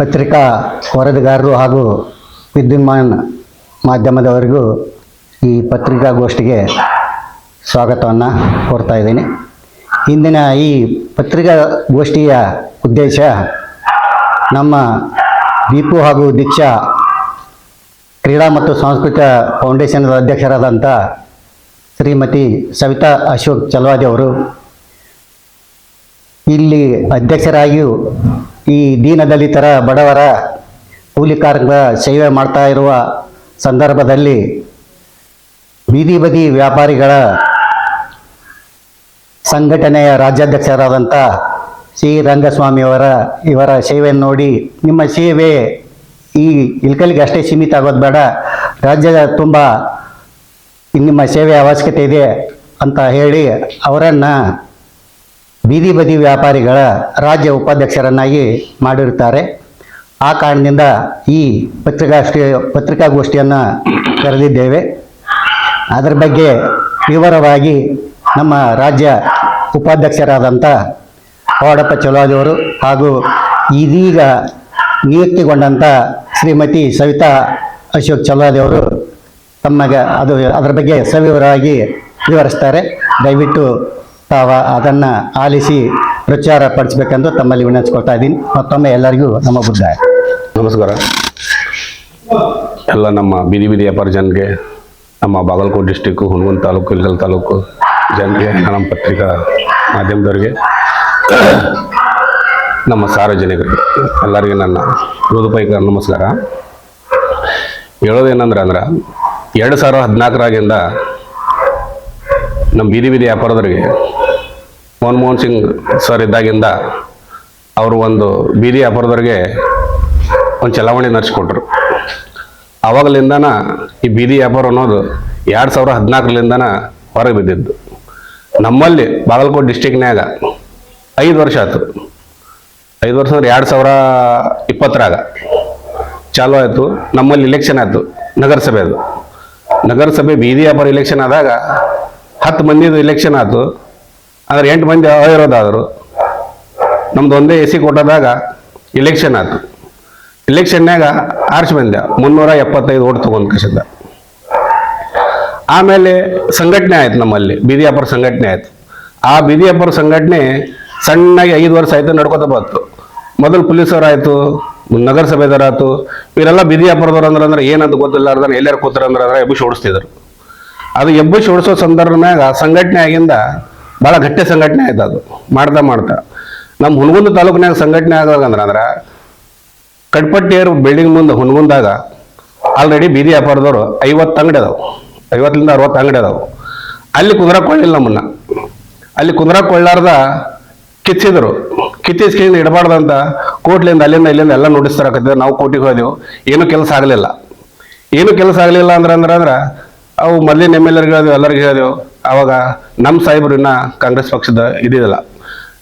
ಪತ್ರಿಕಾ ವರದಿಗಾರರು ಹಾಗೂ ವಿದ್ಯುನ್ಮಾನ ಮಾಧ್ಯಮದವರಿಗೂ ಈ ಪತ್ರಿಕಾಗೋಷ್ಠಿಗೆ ಸ್ವಾಗತವನ್ನು ಕೋರ್ತಾ ಇದ್ದೀನಿ. ಇಂದಿನ ಈ ಪತ್ರಿಕಾಗೋಷ್ಠಿಯ ಉದ್ದೇಶ ನಮ್ಮ ದೀಪು ಹಾಗೂ ದೀಕ್ಷಾ ಕ್ರೀಡಾ ಮತ್ತು ಸಾಂಸ್ಕೃತಿಕ ಫೌಂಡೇಶನ್ದ ಅಧ್ಯಕ್ಷರಾದಂಥ ಶ್ರೀಮತಿ ಸವಿತಾ ಅಶೋಕ್ ಚಲವಾದಿ ಅವರು ಇಲ್ಲಿ ಅಧ್ಯಕ್ಷರಾಗಿಯೂ ಈ ದೀನದಲಿತರ ಬಡವರ ಕೂಲಿ ಕಾರ್ಮಿಕರ ಸೇವೆ ಮಾಡ್ತಾ ಇರುವ ಸಂದರ್ಭದಲ್ಲಿ ಬೀದಿ ಬದಿ ವ್ಯಾಪಾರಿಗಳ ಸಂಘಟನೆಯ ರಾಜ್ಯಾಧ್ಯಕ್ಷರಾದಂಥ ಸಿ ರಂಗಸ್ವಾಮಿಯವರ ಇವರ ಸೇವೆಯನ್ನು ನೋಡಿ ನಿಮ್ಮ ಸೇವೆ ಈ ಇಲ್ಕಲ್ಗೆ ಅಷ್ಟೇ ಸೀಮಿತ ಆಗೋದು ಬೇಡ. ರಾಜ್ಯದ ತುಂಬ ನಿಮ್ಮ ಸೇವೆ ಅವಶ್ಯಕತೆ ಇದೆ ಅಂತ ಹೇಳಿ ಅವರನ್ನು ಬೀದಿ ಬದಿ ವ್ಯಾಪಾರಿಗಳ ರಾಜ್ಯ ಉಪಾಧ್ಯಕ್ಷರನ್ನಾಗಿ ಮಾಡಿರುತ್ತಾರೆ. ಆ ಕಾರಣದಿಂದ ಈ ಪತ್ರಿಕಾಷ್ಟಿ ಪತ್ರಿಕಾಗೋಷ್ಠಿಯನ್ನು ಕರೆದಿದ್ದೇವೆ. ಅದರ ಬಗ್ಗೆ ವಿವರವಾಗಿ ನಮ್ಮ ರಾಜ್ಯ ಉಪಾಧ್ಯಕ್ಷರಾದಂಥ ಕೋಡಪ್ಪ ಚಲವಾದಿಯವರು ಹಾಗೂ ಇದೀಗ ನಿಯುಕ್ತಿಗೊಂಡಂಥ ಶ್ರೀಮತಿ ಸವಿತಾ ಅಶೋಕ್ ಚಲವಾದಿಯವರು ತಮಗೆ ಅದು ಅದರ ಬಗ್ಗೆ ಸವಿವರವಾಗಿ ವಿವರಿಸ್ತಾರೆ. ದಯವಿಟ್ಟು ತಾವು ಅದನ್ನು ಆಲಿಸಿ ಪ್ರಚಾರ ಪಡಿಸಬೇಕೆಂದು ತಮ್ಮಲ್ಲಿ ವಿನಂತಿಸ್ಕೊಳ್ತಾ ಇದ್ದೀನಿ. ಮತ್ತೊಮ್ಮೆ ಎಲ್ಲರಿಗೂ ನಮ್ಮ ಬುದ್ಧ ನಮಸ್ಕಾರ. ಎಲ್ಲ ನಮ್ಮ ಬೀದಿ ಬೀದಿ ವ್ಯಾಪಾರ ಜನರಿಗೆ, ನಮ್ಮ ಬಾಗಲಕೋಟೆ ಡಿಸ್ಟಿಕ್ ಹುಣಗುಂದ ತಾಲೂಕು ಇಲ್ಗಲ್ ತಾಲೂಕು ಜನರಿಗೆ ನಮ್ಮ ಪತ್ರಿಕಾ ಮಾಧ್ಯಮದವರಿಗೆ, ನಮ್ಮ ಸಾರ್ವಜನಿಕರಿಗೆ, ಎಲ್ಲರಿಗೆ ನನ್ನ ಹೃದಯಪೈಕ ನಮಸ್ಕಾರ. ಹೇಳೋದೇನಂದ್ರೆ ಅಂದ್ರೆ, ಎರಡು ಸಾವಿರದ ಹದಿನಾಲ್ಕರಾಗಿಂದ ನಮ್ಮ ಬೀದಿ ಬೀದಿ ವ್ಯಾಪಾರದವರಿಗೆ ಮನಮೋಹನ್ ಸಿಂಗ್ ಸರ್ ಇದ್ದಾಗಿಂದ ಅವರು ಒಂದು ಬೀದಿ ವ್ಯಾಪಾರದವ್ರಿಗೆ ಒಂದು ಚಲಾವಣೆ ನಡೆಸ್ಕೊಟ್ರು. ಆವಾಗಲಿಂದನ ಈ ಬೀದಿ ವ್ಯಾಪಾರ ಅನ್ನೋದು ಎರಡು ಸಾವಿರ ಹದಿನಾಲ್ಕರಿಂದನ ಹೊರಗೆ ಬಿದ್ದಿದ್ದು. ನಮ್ಮಲ್ಲಿ ಬಾಗಲಕೋಟೆ ಡಿಸ್ಟಿಕ್ನ್ಯಾಗ ಐದು ವರ್ಷ ಆಯ್ತು. ಐದು ವರ್ಷ ಅಂದ್ರೆ ಎರಡು ಸಾವಿರ ಇಪ್ಪತ್ತರಾಗ ಚಾಲು ಆಯಿತು. ನಮ್ಮಲ್ಲಿ ಇಲೆಕ್ಷನ್ ಆಯಿತು ನಗರಸಭೆದು. ನಗರಸಭೆ ಬೀದಿ ವ್ಯಾಪಾರ ಇಲೆಕ್ಷನ್ ಆದಾಗ ಹತ್ತು ಮಂದಿದು ಇಲೆಕ್ಷನ್ ಆಯ್ತು. ಅಂದ್ರೆ ಎಂಟು ಮಂದಿ ಅವಿರೋದಾದರು ನಮ್ದು ಒಂದೇ ಎ ಸಿ ಕೊಟ್ಟದಾಗ ಇಲೆಕ್ಷನ್ ಆಯ್ತು ಇಲೆಕ್ಷನ್ನಾಗ ಆರ್ಚ್ ಬಂದ. ಮುನ್ನೂರ ಎಪ್ಪತ್ತೈದು ಓಟ್ ತೊಗೊಂಡು ಕಸಿದ್ದ ಆಮೇಲೆ ಸಂಘಟನೆ ಆಯ್ತು ನಮ್ಮಲ್ಲಿ, ಬೀದಿ ವ್ಯಾಪಾರ ಸಂಘಟನೆ ಆಯ್ತು. ಆ ಬೀದಿ ವ್ಯಾಪಾರ ಸಂಘಟನೆ ಸಣ್ಣಗೆ ಐದು ವರ್ಷ ಆಯಿತು ನಡ್ಕೋತ ಬಂತು. ಮೊದಲು ಪೊಲೀಸರು ಆಯಿತು ನಗರಸಭೆದವ್ರು ಆಯ್ತು ಇವರೆಲ್ಲ ಬೀದಿ ವ್ಯಾಪಾರದವ್ರು ಅಂದ್ರೆ ಅಂದ್ರೆ ಏನಂತ ಗೊತ್ತಿಲ್ಲ ಎಲ್ಲಾರು ಕೂತಾರ ಅಂದ್ರೆ ಅಂದ್ರೆ ಎಬ್ಬಿಸಿ ಓಡಿಸ್ತಿದ್ರು. ಅದು ಎಬ್ಬಿಸಿ ಓಡಿಸೋ ಸಂದರ್ಭನಾಗ ಸಂಘಟನೆ ಆಗಿಂದ ಭಾಳ ಗಟ್ಟಿ ಸಂಘಟನೆ ಆಯ್ತು ಅದು. ಮಾಡ್ತಾ ಮಾಡ್ತಾ. ನಮ್ಮ ಹುನಗುಂದ ತಾಲೂಕಿನಾಗ ಸಂಘಟನೆ ಆಗುವಾಗ ಅಂದ್ರೆ ಅಂದ್ರೆ ಕಡ್ಪಟ್ಟಿಯರು ಬಿಲ್ಡಿಂಗ್ ಮುಂದೆ ಹುನಗುಂದಾಗ ಆಲ್ರೆಡಿ ಬೀದಿ ವ್ಯಾಪಾರದವರು ಐವತ್ತು ಅಂಗಡಿ ಅದಾವೆ. ಐವತ್ತರಿಂದ ಅರವತ್ತು ಅಂಗಡಿ ಅದಾವೆ. ಅಲ್ಲಿ ಕುಂದ್ರಕ್ ಕೊಳ್ಳಿಲ್ಲ ನಮ್ಮನ್ನ. ಅಲ್ಲಿ ಕುಂದ್ರಕ್ ಕೊಳ್ಳಾರ್ದ ಕಿತ್ತಿದ್ರು. ಕಿತ್ತಿಸ್ಕೊಂಡು ಇಡಬಾರ್ದಂತ ಕೋಟ್ಲಿಂದ ಅಲ್ಲಿಂದ ಇಲ್ಲಿಂದ ಎಲ್ಲ ನೋಟಿಸ್ ತರಕತ್ತಿದ್ರು. ನಾವು ಕೋಟಿಗೆ ಹೋದೆವು. ಏನೂ ಕೆಲಸ ಆಗಲಿಲ್ಲ. ಏನು ಕೆಲಸ ಆಗಲಿಲ್ಲ ಅಂದ್ರೆ ಅಂದ್ರೆ ಅಂದ್ರೆ ಅವು ಮೊದಲಿನ ಎಂ ಎಲ್ ಎರ್ಗೆ ಹೇಳಿದೆವು ಎಲ್ಲರಿಗೂ ಹೇಳಿದೆವು. ಅವಾಗ ನಮ್ಮ ಸಾಹೇಬರು ಇನ್ನ ಕಾಂಗ್ರೆಸ್ ಪಕ್ಷದ ಇದಿಲ್ಲ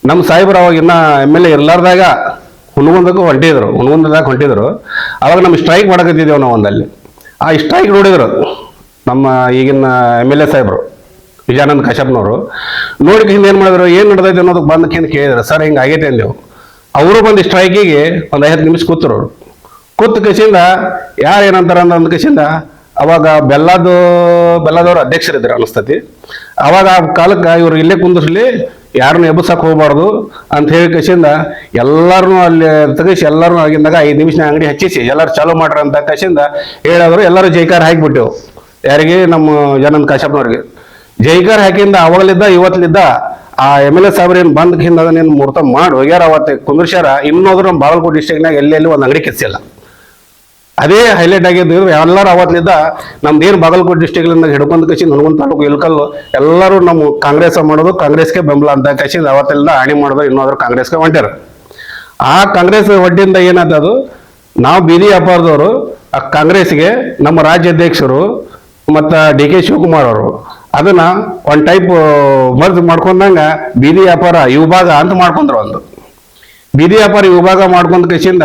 ನಮ್ಮ ಸಾಹೇಬರು ಅವಾಗ ಇನ್ನ ಎಂ ಎಲ್ ಎ ಇರ್ಲಾರ್ದಾಗ ಹುನಗುಂದಕ್ಕೂ ಹೊಂಟಿದ್ರು ಹುಣಗುಂದದಾಗ ಹೊಂಟಿದ್ರು. ಅವಾಗ ನಮ್ಮ ಸ್ಟ್ರೈಕ್ ಮಾಡಕತ್ತಿದ್ದೇವೆ ನಾವು ಒಂದಲ್ಲಿ. ಆ ಸ್ಟ್ರೈಕ್ ನೋಡಿದ್ರು ನಮ್ಮ ಈಗಿನ ಎಂ ಎಲ್ ಎ ಸಾಹೇಬರು, ವಿಜಯಾನಂದ್ ಕಶ್ಯಪ್ನವರು. ನೋಡಿ ಹಿಂದೆ ಏನು ಮಾಡಿದ್ರು, ಏನು ನಡೆದೈತೆ ಅನ್ನೋದಕ್ಕೆ ಬಂದಕ್ಕೆ ಹಿಂದೆ ಕೇಳಿದ್ರು, ಸರ್, ಹಿಂಗೆ ಆಗೈತೆ ಅಂದೆವು. ಅವರು ಬಂದು ಸ್ಟ್ರೈಕಿಗೆ ಒಂದು ಐವತ್ತು ನಿಮಿಷ ಕೂತರು. ಕೂತ ಕಸಿಂದ, ಯಾರು ಏನಂತಾರ? ಅಂದ ಕಸಿಂದ ಅವಾಗ ಬೆಲ್ಲದ, ಬೆಲ್ಲದವ್ರ ಅಧ್ಯಕ್ಷರಿದ್ರು ಅನಿಸ್ತತಿ. ಅವಾಗ ಆ ಕಾಲಕ್ಕೆ ಇವ್ರು ಇಲ್ಲೇ ಕುಂದಿರ್ಲಿ ಯಾರನ್ನು ಎಬ್ಬಸಕ್ಕೆ ಹೋಗ್ಬಾರ್ದು ಅಂತ ಹೇಳಿ ಕಸಿಂದ ಎಲ್ಲರೂ ಅಲ್ಲಿ ತೆಗಿಸಿ ಎಲ್ಲರೂ ಆಗಿಂದಾಗ ಐದು ನಿಮಿಷ ಅಂಗಡಿ ಹಚ್ಚಿಸಿ, ಎಲ್ಲರೂ ಚಾಲೂ ಮಾಡ್ರ ಅಂತ ಕಸಿಂದ ಹೇಳಿದ್ರು, ಎಲ್ಲರೂ ಜೈಕಾರ ಹಾಕಿಬಿಟ್ಟೆವು. ಯಾರಿಗೆ? ನಮ್ಮ ಜನನ್ ಕಾಶ್ಯಪ್ನವ್ರಿಗೆ. ಜೈಕಾರ ಹಾಕಿಂದ ಅವಾಗಲಿದ್ದ ಇವತ್ತಲಿದ್ದ ಆ ಎಂ ಎಲ್ ಎ ಸಾಹೇಬ್ರು ಏನು ಬಂದ್ ಹಿಂದ ನೀನು ಮುಹೂರ್ತ ಮಾಡಿ ಹೋಗ್ಯಾರ ಅವತ್ತೆ, ಕುಂದ್ರಸ್ಯಾರ. ಇನ್ನೋದ್ರು ನಮ್ಮ ಬಾಗಲಕೋಟೆ ಡಿಸ್ಟಿಕ್ನಾಗ ಎಲ್ಲೆಲ್ಲಿ ಒಂದು ಅಂಗಡಿ ಕೆತ್ತಿಸಿಲ್ಲ ಅದೇ ಹೈಲೈಟ್ ಆಗಿದ್ದು ಎಲ್ಲರೂ ಅವತ್ತಿನಿಂದ ನಮ್ದು ಏನು ಬಾಗಲಕೋಟೆ ಡಿಸ್ಟಿಕ್ಲಿಂದ ಹಿಡ್ಕೊಂಡು ಕಸಿ ನನಗೊಂದು ತಾಲೂಕು ಇಲ್ಕಲ್ಲು ಎಲ್ಲರೂ ನಮ್ಮ ಕಾಂಗ್ರೆಸ್ ಮಾಡೋದು ಕಾಂಗ್ರೆಸ್ಗೆ ಬೆಂಬಲ ಅಂತ ಕಸಿ ಅವತ್ತಿಂದ ಆಣಿ ಮಾಡೋದು ಇನ್ನೊಂದ್ರು ಕಾಂಗ್ರೆಸ್ಗೆ ಹೊಂಟ್ಯಾರ. ಆ ಕಾಂಗ್ರೆಸ್ ಒಡ್ಡಿಂದ ಏನಾದದು ನಾವು ಬೀದಿ ವ್ಯಾಪಾರದವರು ಆ ಕಾಂಗ್ರೆಸ್ಗೆ ನಮ್ಮ ರಾಜ್ಯಾಧ್ಯಕ್ಷರು ಮತ್ತು ಡಿ ಕೆ ಶಿವಕುಮಾರ್ ಅವರು, ಅದನ್ನ ಒಂದು ಟೈಪ್ ಮರ್ಜ್ ಮಾಡ್ಕೊಂಡಂಗ ಬೀದಿ ವ್ಯಾಪಾರ ವಿಭಾಗ ಅಂತ ಮಾಡ್ಕೊಂಡ್ರು ಒಂದು. ಬೀದಿ ವ್ಯಾಪಾರ ವಿಭಾಗ ಮಾಡ್ಕೊಂಡ ಕಸಿಂದ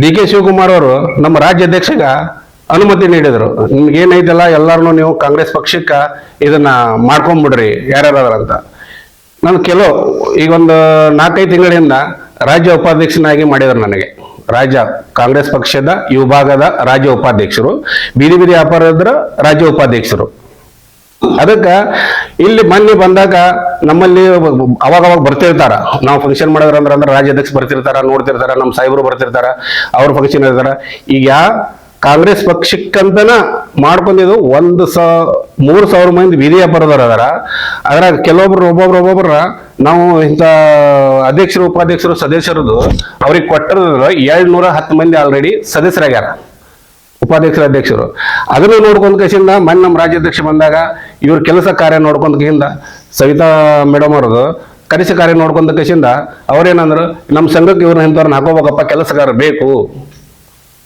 ಡಿ ಕೆ ಶಿವಕುಮಾರ್ ಅವರು ನಮ್ಮ ರಾಜ್ಯಾಧ್ಯಕ್ಷಗ ಅನುಮತಿ ನೀಡಿದರು. ನಿಮ್ಗೆ ಏನೈತಲ್ಲ ಎಲ್ಲರನ್ನೂ ನೀವು ಕಾಂಗ್ರೆಸ್ ಪಕ್ಷಕ್ಕೆ ಇದನ್ನ ಮಾಡ್ಕೊಂಡ್ಬಿಡ್ರಿ ಯಾರ್ಯಾರಂತ ನಾನು ಕೆಲವು, ಈಗ ಒಂದು ನಾಲ್ಕೈದು ತಿಂಗಳಿಂದ ರಾಜ್ಯ ಉಪಾಧ್ಯಕ್ಷನಾಗಿ ಮಾಡಿದ್ರು ನನಗೆ. ರಾಜ್ಯ ಕಾಂಗ್ರೆಸ್ ಪಕ್ಷದ, ವಿಭಾಗದ ರಾಜ್ಯ ಉಪಾಧ್ಯಕ್ಷರು. ಬೀದಿ ಬೀದಿ ವ್ಯಾಪಾರದ್ರ ರಾಜ್ಯ ಉಪಾಧ್ಯಕ್ಷರು. ಅದಕ್ಕ ಇಲ್ಲಿ ಮೊನ್ನೆ ಬಂದಾಗ ನಮ್ಮಲ್ಲಿ ಅವಾಗ ಅವಾಗ ಬರ್ತಿರ್ತಾರ. ನಾವು ಫಂಕ್ಷನ್ ಮಾಡಿದ್ರ ಅಂದ್ರೆ ಅಂದ್ರೆ ರಾಜ್ಯಾಧ್ಯಕ್ಷ ಬರ್ತಿರ್ತಾರ, ನೋಡ್ತಿರ್ತಾರ ನಮ್ಮ ಸಾಹೇಬರು ಬರ್ತಿರ್ತಾರ, ಅವ್ರ ಫಂಕ್ಷನ್ ಇರ್ತಾರ. ಈಗ ಯಾ ಕಾಂಗ್ರೆಸ್ ಪಕ್ಷಕ್ಕಂತನ ಮಾಡ್ಕೊಂಡಿದ್ದು ಒಂದು ಸ, ಮೂರು ಸಾವಿರ ಮಂದಿ ವಿಧಿಯ ವ್ಯಾಪಾರದವ್ರು ಅದಾರ. ಅದ್ರಾಗ ಕೆಲವೊಬ್ರು, ಒಬ್ಬೊಬ್ರು, ಒಬ್ಬೊಬ್ರ ನಾವು ಇಂಥ ಅಧ್ಯಕ್ಷರು, ಉಪಾಧ್ಯಕ್ಷರು, ಸದಸ್ಯರದು ಅವ್ರಿಗೆ ಕೊಟ್ಟಿರೋದ್ರ ನೂರ ಹತ್ತು ಮಂದಿ ಆಲ್ರೆಡಿ ಸದಸ್ಯರಾಗ್ಯಾರ. ಉಪಾಧ್ಯಕ್ಷರ ಅಧ್ಯಕ್ಷರು. ಅದನ್ನು ನೋಡ್ಕೊಂಡ್ ಕೇಸಿಂದ ಮೊನ್ನೆ ನಮ್ಮ ರಾಜ್ಯಾಧ್ಯಕ್ಷ ಬಂದಾಗ ಇವ್ರ ಕೆಲಸ ಕಾರ್ಯ ನೋಡ್ಕೊಂಡ್ ಕೇಸಿಂದ ಸವಿತಾ ಮೇಡಮ್ ಅವ್ರದ್ದು ಕನಿಷ್ಠ ಕಾರ್ಯ ನೋಡ್ಕೊಂಡ ಕೇಸಿಂದ ಅವ್ರೇನಂದ್ರು ನಮ್ಮ ಸಂಘಕ್ಕೆ ಇವ್ರನ್ನ ಇಂಥವ್ರನ್ನ ಹಾಕೋಬೇಕಪ್ಪ, ಕೆಲಸಗಾರ ಬೇಕು.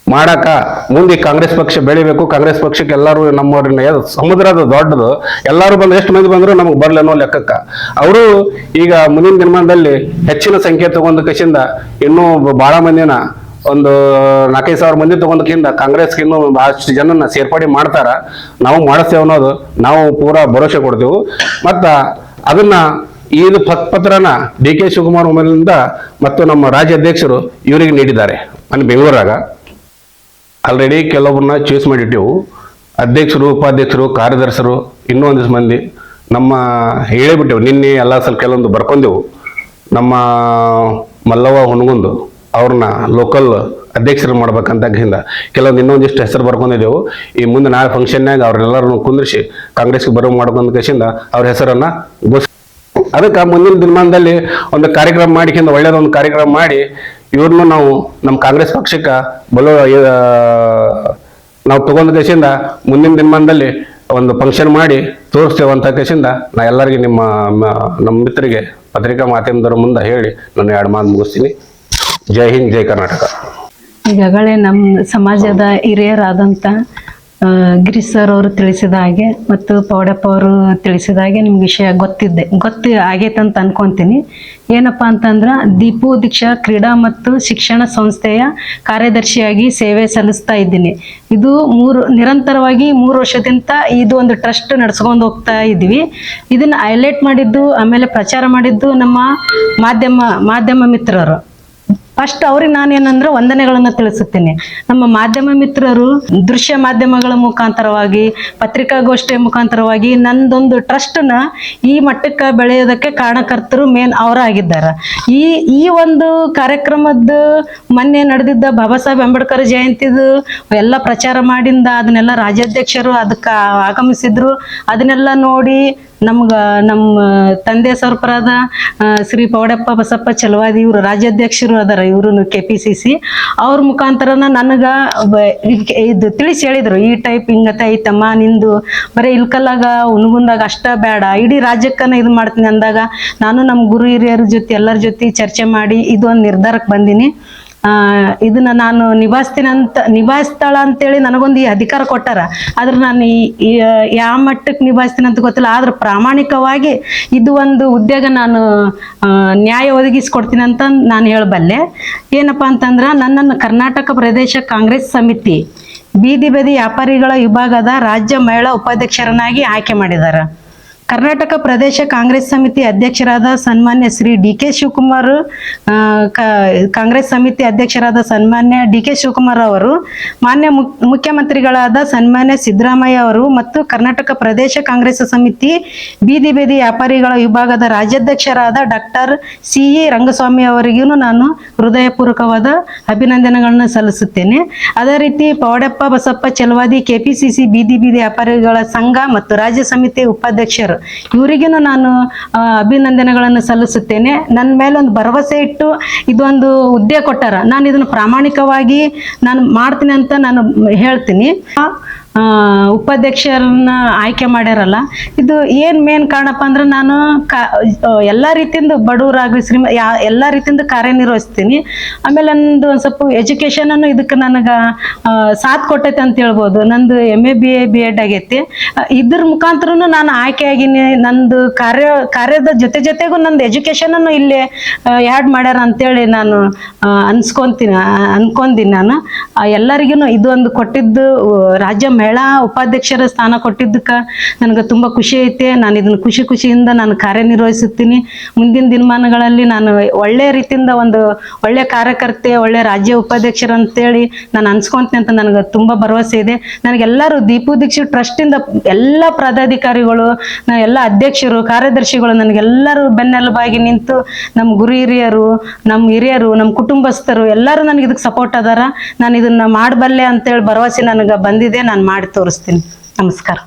ಮಾಡಾಕ ಮುಂದೆ ಕಾಂಗ್ರೆಸ್ ಪಕ್ಷ ಬೆಳಿಬೇಕು. ಕಾಂಗ್ರೆಸ್ ಪಕ್ಷಕ್ಕೆ ಎಲ್ಲರೂ ನಮ್ಮವ್ರನ್ನ ಸಮುದ್ರದ ದೊಡ್ಡದು. ಎಲ್ಲರೂ ಬಂದು ಎಷ್ಟು ಮಂದಿ ಬಂದ್ರು ನಮಗೆ ಬರ್ಲಿ ಅನ್ನೋ ಲೆಕ್ಕಕ್ಕ. ಅವರು ಈಗ ಮುಂದಿನ ದಿನಮಾನದಲ್ಲಿ ಹೆಚ್ಚಿನ ಸಂಖ್ಯೆ ತಗೊಂಡ ಕಸಿಂದ ಇನ್ನೂ ಬಹಳ ಮಂದಿನ ಒಂದು ನಾಲ್ಕೈದು ಸಾವಿರ ಮಂದಿ ತಗೊಂಡಕ್ಕಿಂತ ಕಾಂಗ್ರೆಸ್ಗೆ ಇನ್ನೂ ಬಹಳಷ್ಟು ಜನನ ಸೇರ್ಪಡೆ ಮಾಡ್ತಾರ. ನಾವು ಮಾಡಿಸ್ತೇವೆ ಅನ್ನೋದು ನಾವು ಪೂರಾ ಭರವಸೆ ಕೊಡ್ತೇವೆ. ಮತ್ತು ಅದನ್ನ ಪತ್- ಪತ್ರನ ಡಿ ಕೆ ಶಿವಕುಮಾರ್ ಒಮ್ಮೆಲಿಂದ ಮತ್ತು ನಮ್ಮ ರಾಜ್ಯಾಧ್ಯಕ್ಷರು ಇವರಿಗೆ ನೀಡಿದ್ದಾರೆ. ಅಲ್ಲಿ ಬೆಂಗಳೂರಾಗ. ಆಲ್ರೆಡಿ ಕೆಲವೊಬ್ಬರನ್ನ ಚೂಸ್ ಮಾಡಿಟ್ಟೆವು. ಅಧ್ಯಕ್ಷರು, ಉಪಾಧ್ಯಕ್ಷರು, ಕಾರ್ಯದರ್ಶರು ಇನ್ನೂ ಒಂದಿಷ್ಟು ಮಂದಿ ನಮ್ಮ ಹೇಳಿಬಿಟ್ಟೆವು. ನಿನ್ನೆ ಎಲ್ಲ ಸ್ವಲ್ಪ ಕೆಲವೊಂದು ಬರ್ಕೊಂಡೆವು. ನಮ್ಮ ಮಲ್ಲವ್ವ ಹುಣಗುಂದು. ಅವ್ರನ್ನ ಲೋಕಲ್ ಅಧ್ಯಕ್ಷರು ಮಾಡ್ಬೇಕಂತ ಹಿಂದ ಕೆಲವೊಂದು ಇನ್ನೊಂದಿಷ್ಟು ಹೆಸರು ಬರ್ಕೊಂಡಿದ್ದೆವು ಈ ಮುಂದೆ ನಾಳೆ ಫಂಕ್ಷನ್ನಾಗ ಅವ್ರನ್ನೆಲ್ಲರನ್ನು ಕುಂದಿರಿಸಿ ಕಾಂಗ್ರೆಸ್ಗೆ ಬರೋ ಮಾಡ್ಕೊಂಡ ಕೇಸಿಂದ ಅವ್ರ ಹೆಸರನ್ನು ಘೋಷ ಅದಕ್ಕೆ ಮುಂದಿನ ದಿನಮಾನದಲ್ಲಿ ಒಂದು ಕಾರ್ಯಕ್ರಮ ಮಾಡಿಕೊಂಡು ಒಳ್ಳೇದೊಂದು ಕಾರ್ಯಕ್ರಮ ಮಾಡಿ ಇವ್ರನ್ನೂ ನಾವು ನಮ್ಮ ಕಾಂಗ್ರೆಸ್ ಪಕ್ಷಕ್ಕೆ ಬಲೋ ನಾವು ತಗೊಂಡ ಕೇಸಿಂದ ಮುಂದಿನ ದಿನಮಾನದಲ್ಲಿ ಒಂದು ಫಂಕ್ಷನ್ ಮಾಡಿ ತೋರಿಸ್ತೇವೆ ಅಂತ ನಾ ಎಲ್ಲರಿಗೆ ನಿಮ್ಮ ನಮ್ಮ ಮಿತ್ರರಿಗೆ ಪತ್ರಿಕಾ ಮಾಧ್ಯಮದವ್ರ ಮುಂದೆ ಹೇಳಿ ನಾನು ಎರಡು ಮಾತು ಮುಗಿಸ್ತೀನಿ. ಜೈ ಹಿಂದ್, ಜೈ ಕರ್ನಾಟಕ. ಈಗಾಗಲೇ ನಮ್ಮ ಸಮಾಜದ ಹಿರಿಯರಾದಂಥ ಗಿರೀಶ್ ಸರ್ ಅವರು ತಿಳಿಸಿದ ಹಾಗೆ ಮತ್ತು ಪೌಡಪ್ಪ ಅವರು ತಿಳಿಸಿದ ಹಾಗೆ ನಿಮ್ಗೆ ವಿಷಯ ಗೊತ್ತಿದ್ದೆ. ಗೊತ್ತು ಆಗೈತೆ ಅಂತ ಅನ್ಕೊಂತೀನಿ. ಏನಪ್ಪ ಅಂತಂದ್ರೆ ದೀಪು ದೀಕ್ಷಾ ಕ್ರೀಡಾ ಮತ್ತು ಶಿಕ್ಷಣ ಸಂಸ್ಥೆಯ ಕಾರ್ಯದರ್ಶಿಯಾಗಿ ಸೇವೆ ಸಲ್ಲಿಸ್ತಾ ಇದ್ದೀನಿ. ಇದು ಮೂರು, ನಿರಂತರವಾಗಿ ಮೂರು ವರ್ಷದಿಂದ ಇದು ಒಂದು ಟ್ರಸ್ಟ್ ನಡೆಸ್ಕೊಂಡು ಹೋಗ್ತಾ ಇದ್ವಿ. ಇದನ್ನ ಹೈಲೈಟ್ ಮಾಡಿದ್ದು, ಆಮೇಲೆ ಪ್ರಚಾರ ಮಾಡಿದ್ದು ನಮ್ಮ ಮಾಧ್ಯಮ ಮಾಧ್ಯಮ ಮಿತ್ರರು. ಫಸ್ಟ್ ಅವ್ರಿಗೆ ನಾನು ಏನಂದ್ರೆ ವಂದನೆಗಳನ್ನು ತಿಳಿಸುತ್ತೇನೆ. ನಮ್ಮ ಮಾಧ್ಯಮ ಮಿತ್ರರು ದೃಶ್ಯ ಮಾಧ್ಯಮಗಳ ಮುಖಾಂತರವಾಗಿ, ಪತ್ರಿಕಾಗೋಷ್ಠಿಯ ಮುಖಾಂತರವಾಗಿ ನಂದೊಂದು ಟ್ರಸ್ಟ್ನ ಈ ಮಟ್ಟಕ್ಕೆ ಬೆಳೆಯೋದಕ್ಕೆ ಕಾರಣಕರ್ತರು ಮೇನ್ ಅವರಾಗಿದ್ದಾರೆ ಈ ಈ ಒಂದು ಕಾರ್ಯಕ್ರಮದ ಮೊನ್ನೆ ನಡೆದಿದ್ದ ಬಾಬಾ ಸಾಹೇಬ್ ಅಂಬೇಡ್ಕರ್ ಜಯಂತಿದು ಎಲ್ಲ ಪ್ರಚಾರ ಮಾಡಿಂದ ಅದನ್ನೆಲ್ಲ ರಾಜ್ಯಾಧ್ಯಕ್ಷರು ಅದಕ್ಕೆ ಆಗಮಿಸಿದ್ರು. ಅದನ್ನೆಲ್ಲ ನೋಡಿ ನಮ್ಗ, ನಮ್ಮ ತಂದೆ ಸರ್ಪರಾದ ಶ್ರೀ ಪೌಡಪ್ಪ ಬಸಪ್ಪ ಚಲವಾದಿ ಇವರು ರಾಜ್ಯಾಧ್ಯಕ್ಷರು ಅದಾರ ಇವರು ಕೆ ಪಿ ಸಿ ಸಿ ಅವ್ರ ಮುಖಾಂತರನ ನನಗೆ ಇದು ತಿಳಿಸಿ ಹೇಳಿದ್ರು, ಈ ಟೈಪ್ ಹಿಂಗತೆ ಐತಮ್ಮ, ನಿಂದು ಬರೀ ಇಲ್ಕಲ್ಲಾಗ ಉನ್ಗುಂದಾಗ ಅಷ್ಟ ಬೇಡ ಇಡೀ ರಾಜ್ಯಕ್ಕನ ಇದು ಮಾಡ್ತೀನಿ ಅಂದಾಗ, ನಾನು ನಮ್ಮ ಗುರು ಹಿರಿಯರ ಜೊತೆ ಎಲ್ಲರ ಜೊತೆ ಚರ್ಚೆ ಮಾಡಿ ಇದು ಒಂದು ನಿರ್ಧಾರಕ್ಕೆ ಬಂದೀನಿ. ಇದನ್ನ ನಾನು ನಿಭಾಯಿಸ್ತೀನಿ ಅಂತ ನಿಭಾಯಿಸ್ತಾಳ ಅಂತೇಳಿ ನನಗೊಂದು ಈ ಅಧಿಕಾರ ಕೊಟ್ಟಾರ. ಆದ್ರೆ ನಾನು ಈ, ಯಾವ ಮಟ್ಟಕ್ಕೆ ನಿಭಾಯಿಸ್ತೀನಿ ಅಂತ ಗೊತ್ತಿಲ್ಲ. ಆದ್ರೆ ಪ್ರಾಮಾಣಿಕವಾಗಿ ಇದು ಒಂದು ಉದ್ಯೋಗ ನಾನು ನ್ಯಾಯ ಒದಗಿಸ್ಕೊಡ್ತೀನಿ ಅಂತ ನಾನು ಹೇಳಬಲ್ಲೆ. ಏನಪ್ಪಾ ಅಂತಂದ್ರೆ ನನ್ನನ್ನು ಕರ್ನಾಟಕ ಪ್ರದೇಶ ಕಾಂಗ್ರೆಸ್ ಸಮಿತಿ ಬೀದಿ ಬದಿ ವ್ಯಾಪಾರಿಗಳ ವಿಭಾಗದ ರಾಜ್ಯ ಮಹಿಳಾ ಉಪಾಧ್ಯಕ್ಷರನ್ನಾಗಿ ಆಯ್ಕೆ ಮಾಡಿದ್ದಾರೆ ಕರ್ನಾಟಕ ಪ್ರದೇಶ ಕಾಂಗ್ರೆಸ್ ಸಮಿತಿ ಅಧ್ಯಕ್ಷರಾದ ಸನ್ಮಾನ್ಯ Shri D K Shivakumar Congress ಸಮಿತಿ ಅಧ್ಯಕ್ಷರಾದ ಸನ್ಮಾನ್ಯ ಡಿ ಕೆ ಶಿವಕುಮಾರ್ ಅವರು, ಮಾನ್ಯ ಮುಖ್ಯಮಂತ್ರಿಗಳಾದ ಸನ್ಮಾನ್ಯ ಸಿದ್ದರಾಮಯ್ಯ ಅವರು ಮತ್ತು ಕರ್ನಾಟಕ ಪ್ರದೇಶ ಕಾಂಗ್ರೆಸ್ ಸಮಿತಿ ಬೀದಿ ಬೀದಿ ವ್ಯಾಪಾರಿಗಳ ವಿಭಾಗದ ರಾಜ್ಯಾಧ್ಯಕ್ಷರಾದ ಡಾಕ್ಟರ್ ಸಿ ಇ ರಂಗಸ್ವಾಮಿ ಅವರಿಗೂ ನಾನು ಹೃದಯಪೂರ್ವಕವಾದ ಅಭಿನಂದನೆಗಳನ್ನು ಸಲ್ಲಿಸುತ್ತೇನೆ. ಅದೇ ರೀತಿ ಪೌಡಪ್ಪ ಬಸಪ್ಪ ಚಲವಾದಿ ಕೆಪಿಸಿಸಿ ಬೀದಿ ಬೀದಿ ವ್ಯಾಪಾರಿಗಳ ಸಂಘ ಮತ್ತು ರಾಜ್ಯ ಸಮಿತಿ ಉಪಾಧ್ಯಕ್ಷರು ಇವರಿಗೂ ನಾನು ಅಭಿನಂದನೆಗಳನ್ನು ಸಲ್ಲಿಸುತ್ತೇನೆ. ನನ್ನ ಮೇಲೆ ಒಂದು ಭರವಸೆ ಇಟ್ಟು ಇದೊಂದು ಹುದ್ದೆ ಕೊಟ್ಟಾರ. ನಾನು ಇದನ್ನು ಪ್ರಾಮಾಣಿಕವಾಗಿ ನಾನು ಮಾಡ್ತೀನಿ ಅಂತ ನಾನು ಹೇಳ್ತೀನಿ. ಉಪಾಧ್ಯಕ್ಷರನ್ನ ಆಯ್ಕೆ ಮಾಡ್ಯಾರಲ್ಲ, ಇದು ಏನು ಮೇನ್ ಕಾರಣಪ್ಪ ಅಂದ್ರೆ ನಾನು ಕಾ ಎಲ್ಲ ರೀತಿಯಿಂದ ಬಡವರಾಗಿ ಶ್ರೀಮ, ಯಾ, ಎಲ್ಲ ರೀತಿಯಿಂದ ಕಾರ್ಯನಿರ್ವಹಿಸ್ತೀನಿ. ಆಮೇಲೆ ನಂದು ಒಂದು ಸ್ವಲ್ಪ ಎಜುಕೇಷನನ್ನು ಇದಕ್ಕೆ ನನಗೆ ಸಾಥ್ ಕೊಟ್ಟೈತೆ ಅಂತ ಹೇಳ್ಬೋದು. ನಂದು M A B A B Ed ಆಗೈತಿ. ಇದ್ರ ಮುಖಾಂತರ ನಾನು ಆಯ್ಕೆ ಆಗಿನಿ ನಂದು ಕಾರ್ಯ, ಕಾರ್ಯದ ಜೊತೆ ಜೊತೆಗೂ ನಂದು ಎಜುಕೇಷನನ್ನು ಇಲ್ಲಿ ಆ್ಯಡ್ ಮಾಡ್ಯಾರ ಅಂತೇಳಿ ನಾನು ಅನ್ಸ್ಕೊಂತೀನಿ ಅನ್ಕೊಂದಿನಿ ನಾನು. ಎಲ್ಲರಿಗೂ ಇದು ಒಂದು ಕೊಟ್ಟಿದ್ದು ರಾಜ್ಯ ಮಹಿಳಾ ಉಪಾಧ್ಯಕ್ಷರ ಸ್ಥಾನ ಕೊಟ್ಟಿದ್ದಕ್ಕೆ ನನಗೆ ತುಂಬ ಖುಷಿ ಐತೆ. ನಾನು ಇದನ್ನು ಖುಷಿ ಖುಷಿಯಿಂದ ನಾನು ಕಾರ್ಯನಿರ್ವಹಿಸುತ್ತೀನಿ. ಮುಂದಿನ ದಿನಮಾನಗಳಲ್ಲಿ ನಾನು ಒಳ್ಳೆ ರೀತಿಯಿಂದ ಒಂದು ಒಳ್ಳೆ ಕಾರ್ಯಕರ್ತೆ, ಒಳ್ಳೆ ರಾಜ್ಯ ಉಪಾಧ್ಯಕ್ಷರು ಅಂತೇಳಿ ನಾನು ಅನ್ಸ್ಕೊಂತೀನಿ ಅಂತ ನನಗೆ ತುಂಬ ಭರವಸೆ ಇದೆ. ನನಗೆಲ್ಲರೂ ದೀಪು ದೀಕ್ಷಿತ್ ಟ್ರಸ್ಟಿಂದ ಎಲ್ಲ ಪದಾಧಿಕಾರಿಗಳು ಎಲ್ಲ ಅಧ್ಯಕ್ಷರು, ಕಾರ್ಯದರ್ಶಿಗಳು ನನಗೆಲ್ಲರೂ ಬೆನ್ನೆಲುಬಾಗಿ ನಿಂತು ನಮ್ಮ ಗುರು ಹಿರಿಯರು ನಮ್ಮ ಹಿರಿಯರು ನಮ್ಮ ಕುಟುಂಬಸ್ಥರು ಎಲ್ಲರೂ ನನಗೆ ಇದಕ್ಕೆ ಸಪೋರ್ಟ್ ಅದಾರ. ನಾನು ಇದನ್ನ ಮಾಡಬಲ್ಲೆ ಅಂತೇಳಿ ಭರವಸೆ ನನಗೆ ಬಂದಿದೆ ನಾನು ಮಾಡಿ ತೋರಿಸ್ತೀನಿ. ನಮಸ್ಕಾರ.